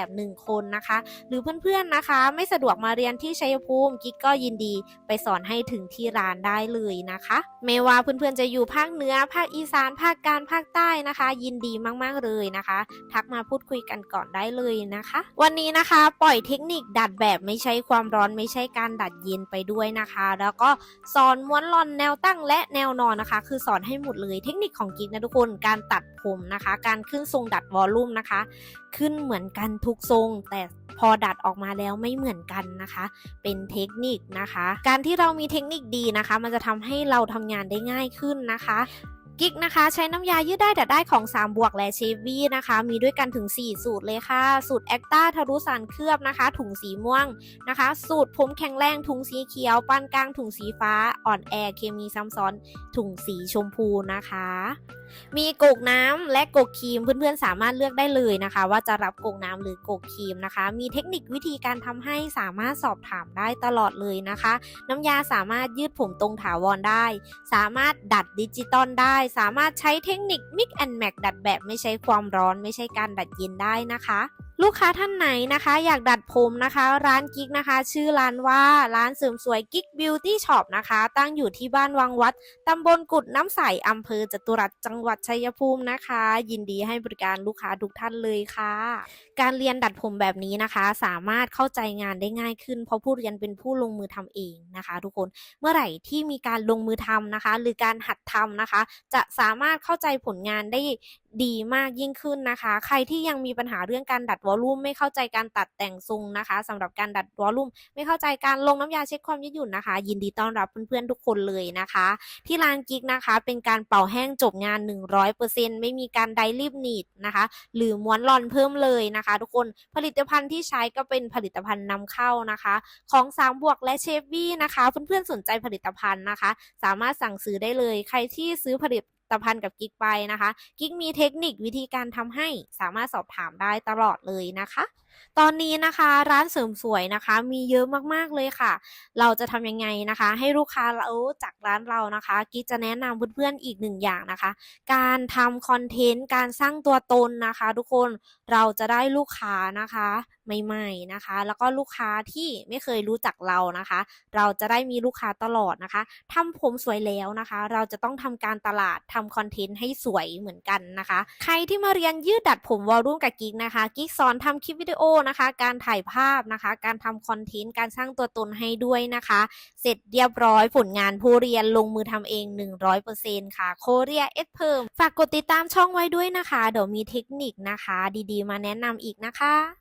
แบบหนึ่งคนนะคะ หรือเพื่อนๆนะคะ ไม่สะดวกมาเรียนที่ชัยภูมิกิ๊กก็ยินดีไปสอนให้ถึงที่ร้านได้เลยนะคะ ไม่ว่าเพื่อนๆจะอยู่ภาคเหนือภาคอีสานภาคกลางภาคใต้นะคะ ยินดีมากๆเลยนะคะ ทักมาพูดคุยกันก่อนได้เลยนะคะ วันนี้นะคะปล่อยเทคนิคดัดแบบไม่ใช่ความร้อนไม่ใช่การดัดเย็นไปด้วยนะคะ แล้วก็สอนม้วนลอนแนวตั้งและแนวนอนนะคะ คือสอนให้หมดเลยเทคนิคของกิ๊กนะทุกคนการตัดผมนะคะ การขึ้นทรงดัดวอลลุ่มนะคะขึ้นเหมือนกันทุกทรง แต่พอดัดออกมาแล้วไม่เหมือนกันนะคะ เป็นเทคนิคนะคะ การที่เรามีเทคนิคดีนะคะ มันจะทำให้เราทำงานได้ง่ายขึ้นนะคะกิ๊กนะคะใช้น้ำยายืดได้ดัดได้ของ 3 บวกและเชฟวี่นะคะ มีด้วยกันถึง 4 สูตรเลยค่ะ สูตรแอคต้าทะลุสารเคลือบนะคะ ถุงสีม่วงนะคะ สูตรผมแข็งแรงถุงสีเขียวปานกลางถุงสีฟ้าอ่อนแอเคมีซ้ำซ้อนถุงสีชมพูนะคะ มีโกกน้ำและโกกครีม เพื่อนๆสามารถเลือกได้เลยนะคะ ว่าจะรับโกกน้ำหรือโกกครีมนะคะ มีเทคนิควิธีการทำให้สามารถสอบถามได้ตลอดเลยนะคะ น้ำยาสามารถยืดผมตรงถาวรได้ สามารถดัดดิจิตอลได้ สามารถใช้เทคนิคมิกแอนแมกดัดแบบไม่ใช้ความร้อน ไม่ใช่การดัดเย็นได้นะคะ ลูกค้าท่านไหนนะคะ อยากดัดผมนะคะ ร้านกิ๊กนะคะ ชื่อร้านว่าร้านเสริมสวยกิ๊กบิวตี้ช็อปนะคะ ตั้งอยู่ที่บ้านวังวัดตำบลกุดน้ำใสอำเภอจตุรัสจังหวัดชัยภูมินะคะ ยินดีให้บริการลูกค้าทุกท่านเลยค่ะ การเรียนดัดผมแบบนี้นะคะ สามารถเข้าใจงานได้ง่ายขึ้น เพราะผู้เรียนเป็นผู้ลงมือทำเองนะคะ ทุกคนเมื่อไหร่ที่มีการลงมือทำนะคะ หรือการหัดทำนะคะ จะสามารถเข้าใจผลงานได้ ดีมากยิ่งขึ้นนะคะ ใครที่ยังมีปัญหาเรื่องการดัดวอลลุ่มไม่เข้าใจการตัดแต่งทรงนะคะสำหรับการดัดวอลลุ่มไม่เข้าใจการลงน้ำยาเช็คความยืดหยุ่นนะคะ ยินดีต้อนรับเพื่อนๆทุกคนเลยนะคะ ที่ร้านกิ๊กนะคะ เป็นการเป่าแห้งจบงาน 100%ไม่มีการไดรีบหนีดนะคะ หรือม้วนลอนเพิ่มเลยนะคะ ทุกคนผลิตภัณฑ์ที่ใช้ก็เป็นผลิตภัณฑ์นำเข้านะคะ ของ3บวกและเชฟวี่นะคะ เพื่อนๆสนใจผลิตภัณฑ์นะคะ สามารถสั่งซื้อได้เลย ใครที่ซื้อผลิต ภันธ์กับกิ๊กไปนะคะ กิ๊กมีเทคนิควิธีการทำให้สามารถสอบถามได้ตลอดเลยนะคะตอนนี้นะคะ ร้านเสริมสวยนะคะ มีเยอะมากๆเลยค่ะ เราจะทำยังไงนะคะ ให้ลูกค้ารู้จักร้านเรานะคะกิ๊กจะแนะนำเพื่อนๆอีกหนึ่งอย่างนะคะ การทำคอนเทนต์การสร้างตัวตนนะคะ ทุกคนเราจะได้ลูกค้านะคะใหม่ๆนะคะ แล้วก็ลูกค้าที่ไม่เคยรู้จักเรานะคะ เราจะได้มีลูกค้าตลอดนะคะทำผมสวยแล้วนะคะ เราจะต้องทำการตลาดทำคอนเทนต์ให้สวยเหมือนกันนะคะ ใครที่มาเรียนยืดดัดผมวอลลุ่มกับกิ๊กนะคะกิ๊กสอนทำคลิปวิดีโอนะคะ การถ่ายภาพนะคะ การทำคอนเทนต์ การสร้างตัวตนให้ด้วยนะคะ เสร็จเรียบร้อยผลงานผู้เรียนลงมือทำเอง 100%ค่ะโคเรียเอสเพิ่มฝากกดติดตามช่องไว้ด้วยนะคะ เดี๋ยวมีเทคนิคนะคะ ดีๆ มาแนะนำอีกนะคะ